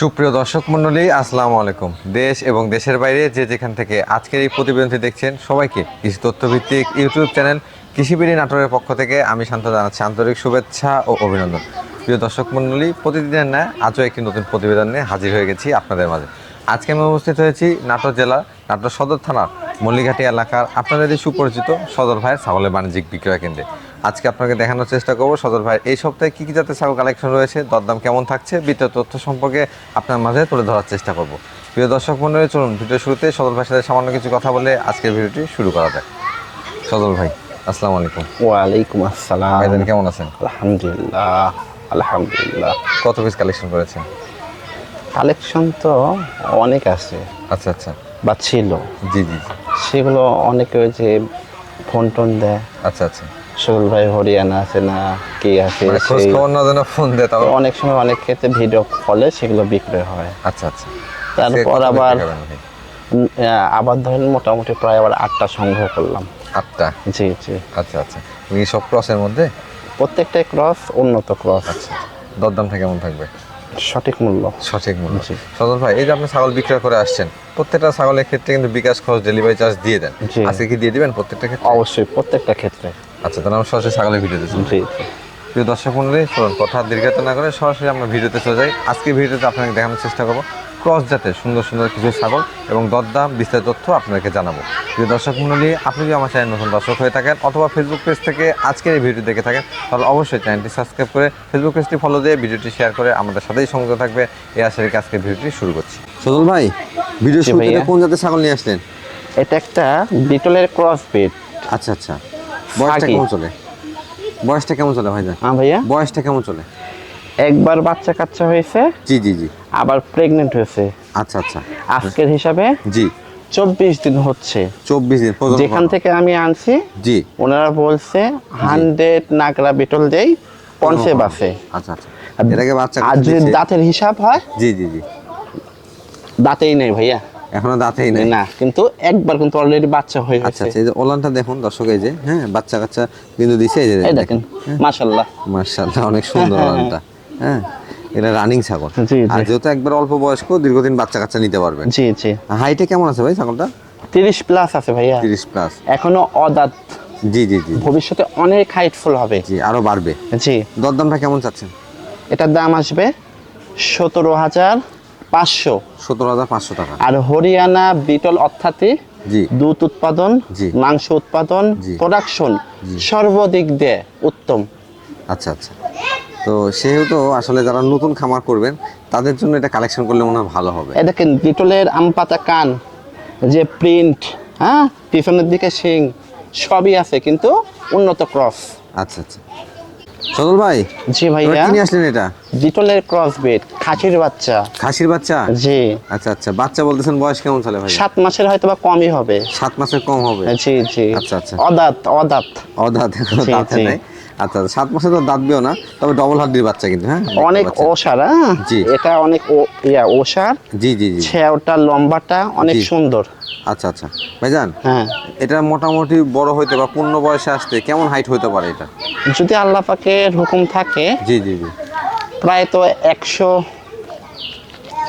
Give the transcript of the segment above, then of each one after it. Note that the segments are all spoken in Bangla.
সুপ্রিয় দর্শক মণ্ডলী, আসসালামু আলাইকুম। দেশ এবং দেশের বাইরে যে যেখান থেকে আজকের এই প্রতিবেদনটি দেখছেন, সবাইকে কৃষি তথ্যভিত্তিক ইউটিউব চ্যানেল কৃষিবিড়ি নাটোরের পক্ষ থেকে আমি শান্ত জানাচ্ছি আন্তরিক শুভেচ্ছা ও অভিনন্দন। প্রিয় দর্শক মণ্ডলী, প্রতিদিনের ন্যায় আজও একটি নতুন প্রতিবেদন নিয়ে হাজির হয়ে গেছি আপনাদের মাঝে। আজকে আমি উপস্থিত হয়েছি নাটোর জেলা, নাটোর সদর থানার মল্লিঘাটি এলাকার আপনাদেরই সুপরিচিত সদর ভাইয়ের ছাগলের বাণিজ্যিক বিক্রয় কেন্দ্রে। আজকে আপনাকে দেখানোর চেষ্টা করব। সদর ভাই এই সপ্তাহে কী কী জাতের ছাগল কালেকশন রয়েছে? দরদাম কেমন থাকছে? বিদ্যুৎ তথ্য সম্পর্কে আপনার মাঝে তুলে ধরার চেষ্টা করব। প্রিয় দর্শক মন্ডলী চলুন ভিডিও শুরুতে সদর ভাইয়ের সাথে সামান্য কিছু কথা বলে আজকের ভিডিওটি শুরু করা যাক। সদর ভাই আসসালামু আলাইকুম। ওয়ালাইকুম আসসালাম। ভাইজান কেমন আছেন? আলহামদুলিল্লাহ আলহামদুলিল্লাহ। কত পিস কালেকশন করেছেন? কালেকশন তো অনেক আছে। আচ্ছা আচ্ছা। বা ছিল। জি জি জি। সেগুলো অনেকে ওই যে ফোন টোন দেয়। আচ্ছা আচ্ছা। সবুল ভাই হরিয়ানা আছে না কি আছে খোঁজ খবর না যেন ফোন দেয় তাও অনেক সময় অনেক ক্ষেত্রে ভিডিও কলে সেগুলো বিক্রয় হয়। আচ্ছা আচ্ছা। তারপর আবার আবার ধরেন মোটামুটি প্রায় আবার আটটা সংগ্রহ করলাম। আটটা? জি জি। আচ্ছা আচ্ছা। এই সব ক্রসের মধ্যে? প্রত্যেকটাই ক্রস উন্নত ক্রস আচ্ছা দরদামটা কেমন থাকবে? সঠিক মূল্য। সঠিক মূল্য। সদর ভাই এই যে আপনি ছাগল বিক্রয় করে আসছেন প্রত্যেকটা ছাগলের ক্ষেত্রে কিন্তু বিকাশ খরচ ডেলিভারি চার্জ দিয়ে দেন। আজকে কি দিয়ে দিবেন প্রত্যেকটা ক্ষেত্রে? অবশ্যই প্রত্যেকটা ক্ষেত্রে। আচ্ছা তাহলে আমরা সরাসরি ছাগলের ভিডিওতে জি। প্রিয় দর্শক মন্ডলী শুনুন কথা দীর্ঘায়িত না করে সরাসরি আমরা ভিডিওতে চলে যাই। আজকে ভিডিওতে আপনাকে দেখানোর চেষ্টা করব ক্রস জাতের সুন্দর সুন্দর কিছু ছাগল এবং দরদাম বিস্তারিত তথ্য আপনাদেরকে জানাব। প্রিয় দর্শক মন্ডলী আপনি যদি আমার চ্যানেল নতুন দর্শক হয়ে থাকেন অথবা ফেসবুক পেজ থেকে আজকের এই ভিডিও দেখে থাকেন তাহলে অবশ্যই চ্যানেলটি সাবস্ক্রাইব করে ফেসবুক পেজটি ফলো দিয়ে ভিডিওটি শেয়ার করে আমাদের সাথেই সংযুক্ত থাকবে। এই আশা রেখে আজকে ভিডিওটি শুরু করছি। সজল ভাই ভিডিও শুরুতে কোন জাতের ছাগল নিয়ে আসলেন? এটা একটা বিটলের ক্রস বিট আচ্ছা আচ্ছা। বয়সটা কেমন চলে? বয়সটা কেমন চলে ভাইজান? হ্যাঁ ভাইয়া। বয়সটা কেমন চলে? একবার বাচ্চা কাচ্চা হয়েছে জি জি জি। আবার প্রেগনেন্ট হয়েছে। আচ্ছা আচ্ছা। আজকের হিসাবে জি। চব্বিশ দিন হচ্ছে। চব্বিশ দিন যেখান থেকে আমি আনছি জি। ওনারা বলছে হান্ড্রেড নাগরা বিটল দেই কনসেপ আছে আচ্ছা আচ্ছা। এটাকে বাচ্চা আর যদি দাঁতের হিসাব হয় জি জি জি। দাঁতেই নেই ভাইয়া। এখনও দাঁতেই নেই। না কিন্তু একবার কিন্তু অলরেডি বাচ্চা হয়ে আচ্ছা গেছে। আচ্ছা এই যে ওলানটা দেখুন দর্শক এই যে হ্যাঁ বাচ্চা কাচ্চা কিন্তু দিছে এই যে দেখেন মাশাল্লাহ মার্শাল্লাহ অনেক সুন্দর ওলানটা হ্যাঁ এটা রানিং ছাগল। আর যেহেতু একবার অল্প বয়স্ক দীর্ঘদিন বাচ্চা কাচ্চা নিতে পারবেন। জি জি। হাইটে কেমন আছে ভাই ছাগলটা? তিরিশ প্লাস আছে ভাইয়া। তিরিশ প্লাস এখনও অদাত। জি জি জি। ভবিষ্যতে অনেক হাইটফুল হবে। জি আরও বাড়বে। জি। দরদামটা কেমন চাচ্ছেন? এটার দাম আসবে সতেরো হাজার পাঁচশো। সতেরো হাজার পাঁচশো টাকা। আর হরিয়ানা বিটল অর্থাৎ জি। দুধ উৎপাদন। মাংস উৎপাদন। প্রোডাকশন সর্বদিক দিয়ে উত্তম। আচ্ছা আচ্ছা। তো সেহেতু আসলে যারা নতুন খামার করবেন তাদের জন্য এটা কালেকশন করলে মনে হয় ভালো হবে। এ দেখেন বিটলের আম পাতা কান যে প্রিন্ট হ্যাঁ? পিছনের দিকে শিং সবই আছে কিন্তু উন্নত ক্রস আচ্ছা আচ্ছা। সদল ভাই জি ভাইয়া। কি নিয়ে আসলেন এটা? বিটলের ক্রস বেড খাসির বাচ্চা। খাসির বাচ্চা? জি। আচ্ছা আচ্ছা বাচ্চা বলতেছেন বয়স কেমন চলে ভাই সাত মাসের হয়তো বা কমই হবে। সাত মাসের কম হবে? জি জি। আচ্ছা, আচ্ছা। অদাত অদাত। অদাত দাঁতে। নেই। আচ্ছা আচ্ছা, সাত মাসে তো দাঁত দাঁতবেও না তবে ডবল হাড্ডির বাচ্চা কিন্তু হ্যাঁ? অনেক। ওষার হ্যাঁ? জি। এটা অনেক ইয়া ওষার। জি জি জি। ছেওটা লম্বাটা অনেক সুন্দর। আচ্ছা আচ্ছা। ভাইজান হ্যাঁ। এটা মোটামুটি বড় হইতে বা পূর্ণ বয়সে আসতে কেমন হাইট হইতে পারে এটা? যদি আল্লাহ পাকের হুকুম থাকে জি জি জি। প্রায় তো একশো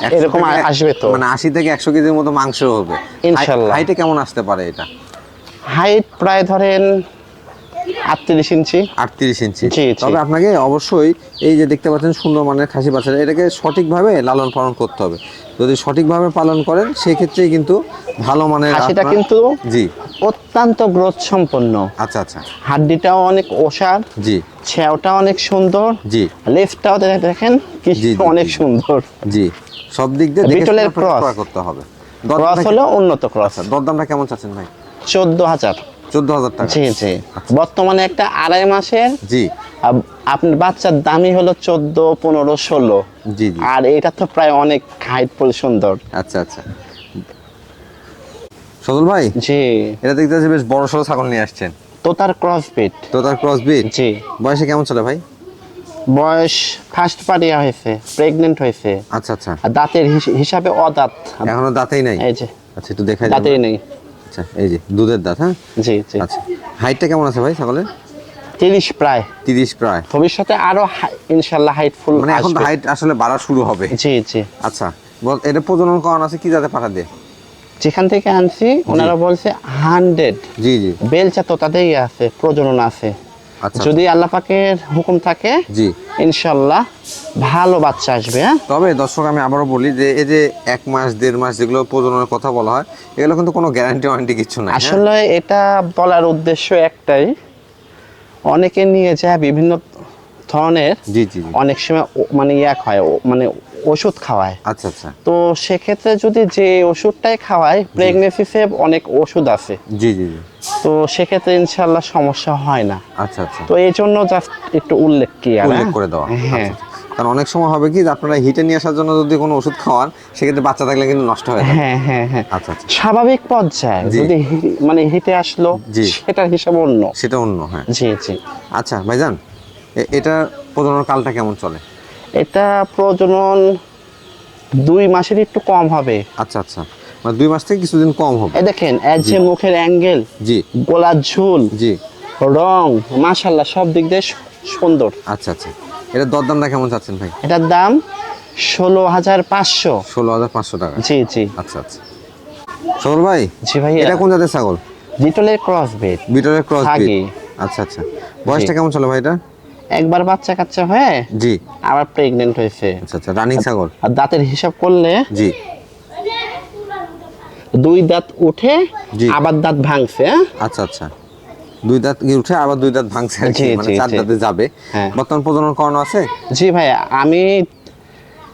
100 এরকম আসবে তো। মানে আশি থেকে একশো কেজির মতো মাংস হবে। ইনশাল্লাহ। হাইটে কেমন আসতে পারে এটা? হাইট প্রায় ধরেন আটত্রিশ ইঞ্চি। আটত্রিশ ইঞ্চি। তবে আপনাকে অবশ্যই এই যে দেখতে পাচ্ছেন সুন্দর মানের খাসি বাচ্চা এটাকে সঠিকভাবে লালন পালন করতে হবে। যদি সঠিকভাবে পালন করেন সেক্ষেত্রেই কিন্তু ভালো মানের খাসিটা কিন্তু জি। অত্যন্ত গ্রোথ সম্পন্ন। আচ্ছা আচ্ছা। হাড্ডিটাও অনেক ওষার জি। ছেওটা অনেক সুন্দর জি। লেফটটাও দেখেন কি অনেক সুন্দর। জি। সব দিক দিয়ে বিটলের। ক্রয় করতে হবে। ক্রস হলো উন্নত ক্রস আচ্ছা দরদামটা কেমন চাচ্ছেন ভাই? চোদ্দ হাজার। চোদ্দ হাজার টাকা। জি জি। বর্তমানে একটা আড়াই মাসের জি। আপনার বাচ্চার দামই হলো চোদ্দ পনেরো ষোলো। জি আর এটা তো প্রায় অনেক হাইট হাইটফুল সুন্দর। আচ্ছা আচ্ছা। সদল ভাই জি। এটা দেখতে পাচ্ছি বেশ বড় সড়ো ছাগল নিয়ে আসছেন। তোতার ক্রস বিট তো তার ক্রস বিট জি। বয়সে কেমন চলে ভাই? বয়স ফার্স্ট পারিয়া হয়েছে প্রেগনেন্ট হয়েছে। আচ্ছা আচ্ছা। আর দাঁতের হিস- হিসাবে অদাঁত। এখনও দাঁতেই নাই? এই যে। আচ্ছা একটু দেখাই দাঁতেই নেই। আচ্ছা এই যে দুধের দাঁত হ্যাঁ? জি জি। আচ্ছা। হাইটটা কেমন আছে ভাই ছাগলের? তিরিশ প্রায়। তিরিশ প্রায়। ভবিষ্যতে আরও ইনশাল্লাহ হাইট ফুল মানে এখন হাইট আসলে বাড়া শুরু হবে। জি জি। আচ্ছা বল এটা প্রজনন করানো আছে কি যাতে পাঠা দিয়ে? যেখান থেকে আনছি ওনারা বলছে হান্ড্রেড জি জি। বেলচা তো তাদেরই আছে প্রজনন আছে। আচ্ছা যদি আল্লাহ পাকের হুকুম থাকে জি। ইনশাল্লাহ ভালো বাচ্চা আসবে হ্যাঁ? তবে দর্শক আমি আবারও বলি যে এই যে এক মাস দেড় মাস যেগুলো প্রজননের কথা বলা হয় এগুলো কিন্তু কোনো গ্যারান্টি ওয়ারেন্টি কিছু নাই হ্যাঁ? আসলে এটা বলার উদ্দেশ্য একটাই। অনেকে নিয়ে যায় বিভিন্ন ধরনের জি জি অনেক সময় মানে এক হয় মানে ওষুধ খাওয়ায়। আচ্ছা আচ্ছা। তো সেক্ষেত্রে যদি যে ওষুধটাই খাওয়ায় প্রেগনেন্সি সেভ অনেক ওষুধ আছে। জি জি জি। তো সেক্ষেত্রে ইনশাল্লাহ সমস্যা হয় না। আচ্ছা আচ্ছা। তো এই জন্য জাস্ট একটু উল্লেখ কি আর উল্লেখ হ্যাঁ? করে দেওয়া। হ্যাঁ। আচ্ছা, আচ্ছা। কারণ অনেক সময় হবে কি যে আপনারা হিটে নিয়ে আসার জন্য যদি কোনো ওষুধ খাওয়ান সেক্ষেত্রে বাচ্চা থাকলে কিন্তু নষ্ট হয়ে হ্যাঁ হ্যাঁ হ্যাঁ। আচ্ছা আচ্ছা। স্বাভাবিক পর্যায়ে যদি মানে হিটে আসলো সেটার হিসাব অন্য। সেটা অন্য হ্যাঁ। জি জি। আচ্ছা ভাইজান এটা প্রজনন কালটা কেমন চলে? এটা প্রজনন দুই মাসের একটু কম হবে। আচ্ছা আচ্ছা। মানে দুই মাস থেকে কিছুদিন কম হবে। এই দেখেন এর যে মুখের অ্যাঙ্গেল জি। গোলার ঝুল জি। রং মাশাল্লাহ সব দিক দিয়ে সুন্দর। আচ্ছা আচ্ছা। এটা দরদামটা কেমন চাচ্ছেন ভাই? এটার দাম ষোলো হাজার পাঁচশো। ষোলো হাজার পাঁচশো টাকা। জি জি। আচ্ছা আচ্ছা। সবল ভাই জি ভাই এটা কোন জাতের ছাগল? বিটলের ক্রস বেড বিটলের ক্রস ছাগি। আচ্ছা আচ্ছা। বয়সটা কেমন চলে ভাই এটা? একবার বাচ্চা কাচ্চা হয়ে জি আবার প্রেগনেন্ট হয়েছে আচ্ছা আচ্ছা রানিং ছাগল আর দাঁতের হিসাব করলে জি দুই দাঁত উঠে জি। আবার দাঁত ভাঙছে হ্যাঁ? আচ্ছা আচ্ছা দুই দাঁত গিয়ে উঠে আবার দুই দাঁত ভাঙছে মানে চার দাঁতে যাবে হ্যাঁ। বর্তমান প্রজনন করানো আছে জি ভাই আমি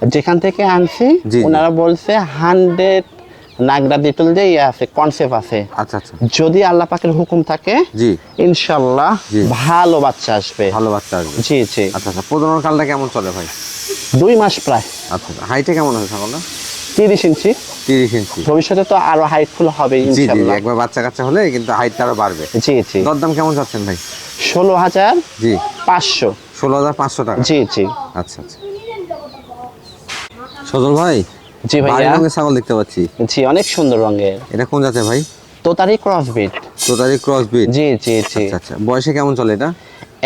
যেখান থেকে আনছি। ওনারা বলছে হান্ড্রেড নাগরা ডিটল যে ইয়ে আছে কনসেপ্ট আছে। আচ্ছা আচ্ছা। যদি আল্লাহ পাকের হুকুম থাকে জি। ইনশাল্লাহ ভালো বাচ্চা আসবে। ভালো বাচ্চা আসবে। জি জি। আচ্ছা আচ্ছা প্রজনন কালটা কেমন চলে ভাই? দুই মাস প্রায়। আচ্ছা আচ্ছা হাইটে কেমন আছে ছাগলটা তিরিশ ইঞ্চি। তিরিশ ইঞ্চি। ভবিষ্যতে তো আরও হাইটফুল হবে জি জি একবার বাচ্চা কাচ্চা হলে কিন্তু হাইটটা আরও বাড়বে। জি জি। দরদাম কেমন চাচ্ছেন ভাই? ষোলো হাজার জি। পাঁচশো। ষোলো হাজার পাঁচশো টাকা। জি জি। আচ্ছা আচ্ছা। সজল ভাই জি ভাইয়া। রঙের ছাগল দেখতে পাচ্ছি। জি অনেক সুন্দর রঙের। এটা কোন জাতের ভাই? তোতারি ক্রস বিট তোতারি ক্রস বিট জি জি জি। আচ্ছা আচ্ছা। বয়সে কেমন চলে এটা?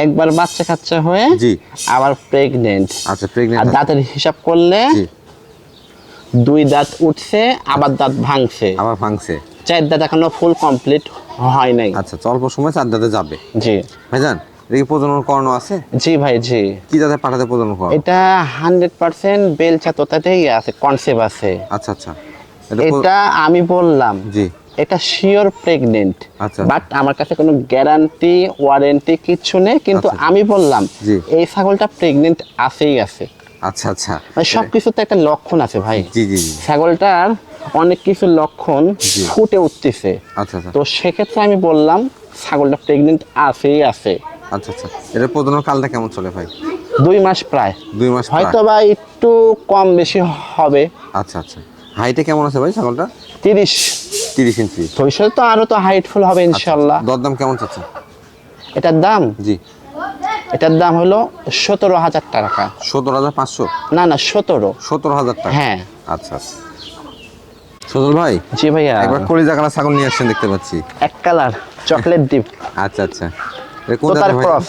একবার বাচ্চা কাচ্চা হয়ে জি। আবার প্রেগনেন্ট আচ্ছা আর প্রেগনেন্ট দাঁতের হিসাব করলে জি। দুই দাঁত উঠছে আবার দাঁত ভাঙছে। আবার ভাঙছে। চার দাঁত এখনও ফুল কমপ্লিট হয় নাই। আচ্ছা অল্প সময় চার দাঁতে যাবে। জি। ভাইজান এটা প্রজনন করানো আছে? জি ভাই জি। কি জাতে পাঠাতে প্রজনন করা? এটা হান্ড্রেড পার্সেন্ট বেলচা তোতাতেই আছে কনসেপ্ট আছে। আচ্ছা আচ্ছা। এটা আমি বললাম জি। এটা শিওর প্রেগনেন্ট। বাট আমার কাছে কোনো গ্যারান্টি ওয়ারেন্টি কিচ্ছু নেই কিন্তু আচ্ছা। আমি বললাম এই ছাগলটা প্রেগনেন্ট আছেই আছে। আচ্ছা আচ্ছা। মানে সব কিছুতে একটা লক্ষণ আছে ভাই। জি জি জি। ছাগলটার অনেক কিছু লক্ষণ ফুটে উঠতেছে। আচ্ছা আচ্ছা। তো সেক্ষেত্রে আমি বললাম ছাগলটা প্রেগনেন্ট আছেই আছে। আচ্ছা আচ্ছা। এটা প্রজনন কালটা কেমন চলে ভাই? দুই মাস প্রায়। দুই মাস হয়তো বা একটু কম বেশি হবে। আচ্ছা আচ্ছা। হাইটে কেমন আছে ভাই ছাগলটা? তিরিশ। তিরিশ ইঞ্চি। ভবিষ্যতে তো আরও তো হাইটফুল হবে আচ্ছা, ইনশাল্লাহ দরদাম কেমন চাচ্ছে? এটার দাম? জি। এটার দাম হলো সতেরো হাজার টাকা। সতেরো হাজার পাঁচশো? না না সতেরো। সতেরো হাজার টাকা? হ্যাঁ। আচ্ছা আচ্ছা। সজল ভাই জি ভাইয়া। একবার কলিজা কালা ছাগল নিয়ে আসছেন দেখতে পাচ্ছি। এক কালার চকলেট ডিপ আচ্ছা আচ্ছা। তোতার জাতের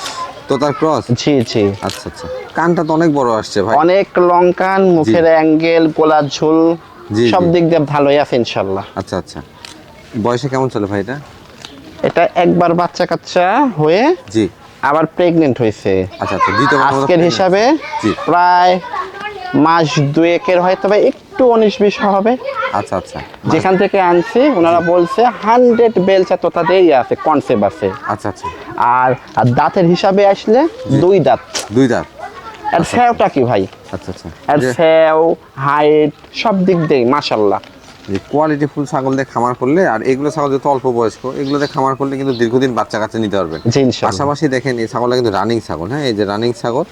তোতার ক্রস জি জি আচ্ছা আচ্ছা। কানটা তো অনেক বড় আসছে ভাই। অনেক লঙ্কান মুখের অ্যাঙ্গেল গোলার ঝুল সব দিক দিয়ে ভালোই আছে ইনশাল্লাহ। আচ্ছা আচ্ছা। বয়সে কেমন চলে ভাই এটা? এটা একবার বাচ্চা কাচ্চা হয়ে জি। আবার প্রেগনেন্ট হয়েছে। আচ্ছা আচ্ছা। আজকের হিসাবে প্রায় মাস দুয়েকের হয়তো বা একটু উনিশ বিশ হবে। আচ্ছা আচ্ছা। যেখান থেকে আনছি ওনারা বলছে হান্ড্রেড বেলচা তোতাতেই আছে কনসেপ্ট আছে। আচ্ছা আচ্ছা। আর আর দাঁতের হিসাবে আসলে দুই দাঁত। দুই দাঁত। আর ফেওটা কি ভাই? আচ্ছা আচ্ছা। আর ফেও হাইট সব দিক দিয়ে মাশাল্লাহ কোয়ালিটি ফুল ছাগল দিয়ে খামার করলে আর এগুলো ছাগল যেহেতু অল্প বয়স্ক এগুলো দিয়ে খামার করলে কিন্তু দীর্ঘদিন বাচ্চা কাচ্চা নিতে পারবেন ইনশাল্লাহ পাশাপাশি দেখেন এই ছাগলটা কিন্তু রানিং ছাগল হ্যাঁ? এই যে রানিং ছাগল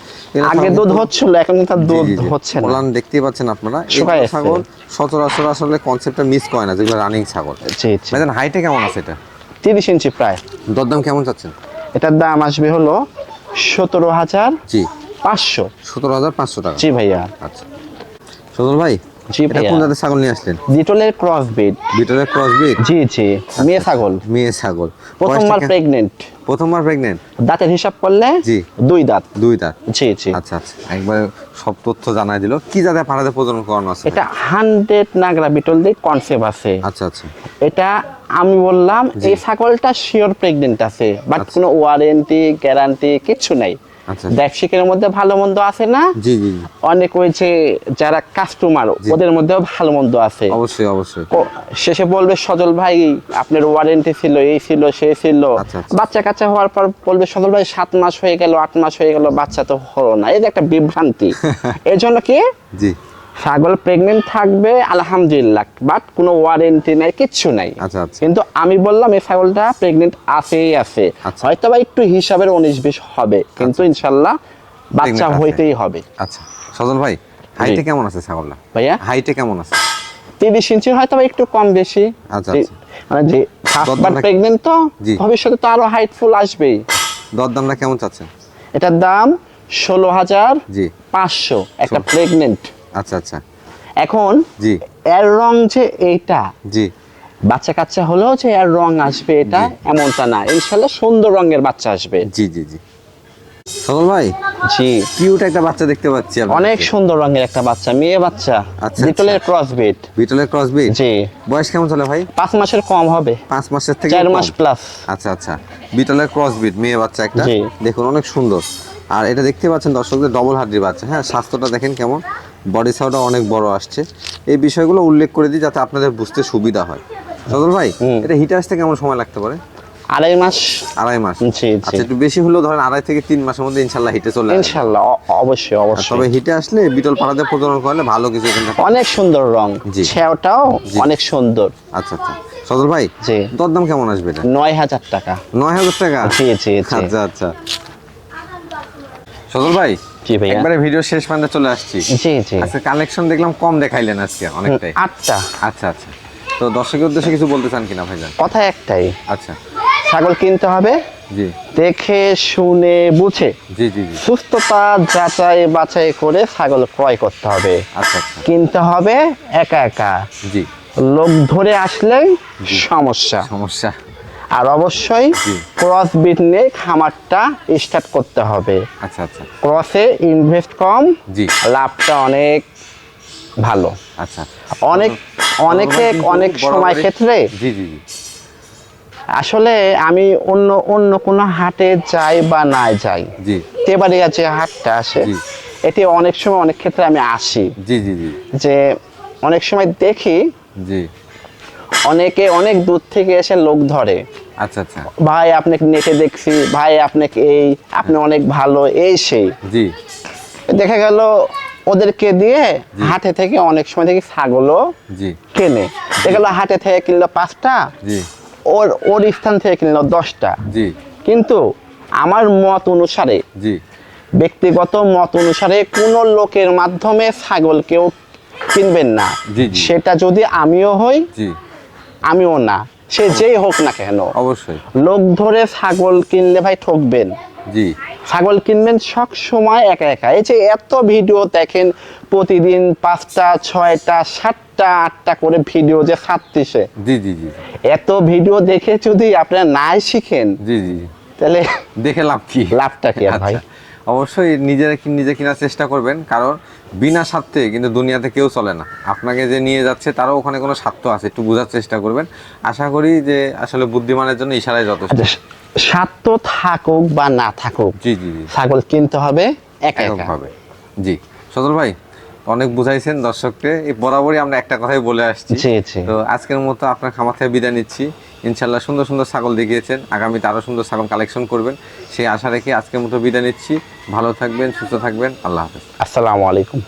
আগে দুধ হচ্ছিল এখন আর দুধ। হচ্ছে না। ওলান দেখতেই পাচ্ছেন আপনারা। আসছে। ছাগল সচরাচর আসলে কনসেপ্টটা মিস করে না যেগুলো রানিং ছাগল। জি জি। হাইটে কেমন আছে এটা? তিরিশ ইঞ্চি প্রায়। দরদাম কেমন চাচ্ছেন? এটার দাম আসবে হলো সতেরো হাজার জি। পাঁচশো। সতেরো হাজার পাঁচশো টাকা। জি ভাইয়া। আচ্ছা। সজল ভাই জি ভাইয়া। কোন জাতের ছাগল নিয়ে আসলেন? ডিটলের ক্রস বিট বিটলের ক্রস বিট জি জি। মেয়ে ছাগল। মেয়ে ছাগল। প্রথমবার প্রেগনেন্ট প্রথমবার প্রেগনেন্ট দাঁতের হিসাব করলে জি। দুই দাঁত। দুই দাঁত। জি জি। আচ্ছা আচ্ছা। একবার সব তথ্য জানাই দিল। কি জাতের পাড়াতে প্রজনন করানো আছে? এটা হান্ড্রেড নাগরা বিটল দিয়ে কনসেপ্ট আছে। আচ্ছা আচ্ছা। এটা আমি বললাম এই ছাগলটা শিওর প্রেগনেন্ট আছে বাট আচ্ছা। কোনো ওয়ারেন্টি গ্যারান্টি কিছু নাই। ব্যবসায়িকের মধ্যে ভালো মন্দ আছে না? জি জি। অনেক হয়েছে যারা কাস্টমার ওদের মধ্যেও ভালো মন্দ আছে। অবশ্যই অবশ্যই। শেষে বলবে সজল ভাই আপনার ওয়ারেন্টি ছিল এই ছিল সে ছিল। আচ্ছা, আচ্ছা। বাচ্চা কাচ্চা হওয়ার পর বলবে সজল ভাই সাত মাস হয়ে গেল আট মাস হয়ে গেল বাচ্চা তো হলো না। এই যে একটা বিভ্রান্তি। এর জন্য কি? জি। ছাগল প্রেগনেন্ট থাকবে আলহামদুলিল্লাহ বাট কোনো ওয়ারেন্টি নাই কিচ্ছু নাই। আচ্ছা আচ্ছা। কিন্তু আমি বললাম এই ছাগলটা প্রেগনেন্ট আছেই আছে। আচ্ছা। হয়তো বা একটু হিসাবের উনিশ বিশ হবে কিন্তু ইনশাল্লাহ বাচ্চা হইতেই হবে। আচ্ছা সজল ভাই হাইটে কেমন আছে ছাগলটা? ভাইয়া? হাইটে কেমন আছে? তিরিশ ইঞ্চি হয়তো একটু কম বেশি। মানে যে ফার্স্টবার প্রেগনেন্ট তো ভবিষ্যতে তো আরও হাইটফুল আসবেই। দরদামটা কেমন চাচ্ছেন? এটার দাম ষোলো হাজার পাঁচশো একটা প্রেগনেন্ট আচ্ছা আচ্ছা। এখন জি। এর রং যে এইটা জি। বাচ্চা কাচ্চা হলেও যে এর রং আসবে এটা এমনটা না। ইনশাল্লাহ সুন্দর রঙের বাচ্চা আসবে। জি জি জি। সজল ভাই জি। কিউট একটা বাচ্চা দেখতে পাচ্ছি আপনার অনেক। সুন্দর রঙের একটা বাচ্চা মেয়ে বাচ্চা। আচ্ছা, বিটলের ক্রস বিট বিটলের ক্রস বিট জি। বয়স কেমন চলে ভাই? পাঁচ মাসের কম হবে। পাঁচ মাসের থেকে চার মাস প্লাস আচ্ছা আচ্ছা। বিটলের ক্রস বিট মেয়ে বাচ্চা একটা। দেখুন অনেক সুন্দর। আর এটা দেখতে পাচ্ছেন দর্শকদের ডবল হাড্ডির বাচ্চা। হ্যাঁ স্বাস্থ্যটা দেখেন কেমন। বডি সাউটা অনেক বড় আসছে। এই বিষয়গুলো উল্লেখ করে দিই যাতে আপনাদের বুঝতে সুবিধা হয়। সদল ভাই এটা হিটে আসতে কেমন সময় লাগতে পারে? আড়াই মাস। আড়াই মাস। আচ্ছা একটু বেশি হলেও ধরেন আড়াই থেকে তিন মাসের মধ্যে ইনশাল্লাহ হিটে চলে ইনশাল্লাহ অবশ্যই অবশ্যই। তবে হিটে আসলে বিটল পাড়াতে প্রজনন করলে ভালো কিছু এখান অনেক সুন্দর রং। ছেওটাও। অনেক সুন্দর। আচ্ছা আচ্ছা। সদল ভাই জি। দরদাম কেমন আসবে এটা? নয় হাজার টাকা। নয় হাজার টাকা? জি জি। আচ্ছা আচ্ছা। সজল ভাই জি ভাইয়া। একবারে ভিডিও শেষ পর্যন্ত চলে আসছি। জি জি। আজকে কালেকশন দেখলাম কম দেখাইলেন আজকে অনেকটাই। আটটা। আচ্ছা আচ্ছা। তো দর্শকের উদ্দেশ্যে কিছু বলতে চান কিনা ভাইজান? কথা একটাই। আচ্ছা। ছাগল কিনতে হবে জি। দেখে শুনে বুঝে। জি জি জি। সুস্থতা যাচাই বাছাই করে ছাগল ক্রয় করতে হবে। আচ্ছা আচ্ছা। কিনতে হবে একা একা। জি। লোক ধরে আসলেই সমস্যা। সমস্যা। আর অবশ্যই ক্রস বিট নিয়ে খামারটা স্টার্ট করতে হবে। আচ্ছা আচ্ছা। ক্রসে ইনভেস্ট কম জি। লাভটা অনেক ভালো। আচ্ছা। অনেক অনেকে অনেক সময় ক্ষেত্রে জি জি আসলে আমি অন্য অন্য কোনো হাটে যাই বা না যাই জি। তেবাড়িয়া যে হাটটা আসে। এটি অনেক সময় অনেক ক্ষেত্রে আমি আসি। জি জি জি। যে অনেক সময় দেখি জি। অনেকে অনেক দূর থেকে এসে লোক ধরে। আচ্ছা আচ্ছা। ভাই আপনাকে নেটে দেখছি ভাই আপনাকে এই আপনি অনেক ভালো এই সেই। জি। দেখা গেল ওদেরকে দিয়ে হাটে থেকে অনেক সময় থেকে ছাগলও জি। কেনে। দেখা গেল হাটে থেকে কিনলো পাঁচটা জি। ওর ওর স্থান থেকে কিনলো দশটা। জি। কিন্তু আমার মত অনুসারে জি। ব্যক্তিগত মত অনুসারে কোন লোকের মাধ্যমে ছাগল কেউ কিনবেন না। সেটা যদি আমিও হই আমিও না। সে যেই হোক না কেন অবশ্যই। লোক ধরে ছাগল কিনলে ভাই ঠকবেন। জি। ছাগল কিনবেন সব সময় একা একা। এই যে এত ভিডিও দেখেন প্রতিদিন পাঁচটা ছয়টা সাতটা আটটা করে ভিডিও যে ছাড়তেছে জি জি জি। এত ভিডিও দেখে যদি আপনারা নাই শিখেন জি জি। তাহলে দেখে লাভ কি? লাভটা কি ভাই? অবশ্যই নিজেরা নিজে কেনার চেষ্টা করবেন কারণ বিনা স্বার্থে কিন্তু দুনিয়াতে কেউ চলে না। আপনাকে যে নিয়ে যাচ্ছে তারও ওখানে কোনো স্বার্থ আছে একটু বোঝার চেষ্টা করবেন। আশা করি যে আসলে বুদ্ধিমানের জন্য ইশারায় যথেষ্ট। আচ্ছা, স্বার্থ থাকুক বা না থাকুক জি জি জি। ছাগল কিনতে হবে একা একা এককভাবে জি। সদর ভাই অনেক বুঝাইছেন দর্শককে। এই বরাবরই আমরা একটা কথাই বলে আসছি। তো আজকের মতো আপনার খামার থেকে বিদায় নিচ্ছি। ইনশাল্লাহ সুন্দর সুন্দর ছাগল দেখিয়েছেন। আগামীতে আরও সুন্দর ছাগল কালেকশন করবেন। সেই আশা রেখে আজকের মতো বিদায় নিচ্ছি। ভালো থাকবেন, সুস্থ থাকবেন। আল্লাহ হাফেজ। আসসালামু আলাইকুম।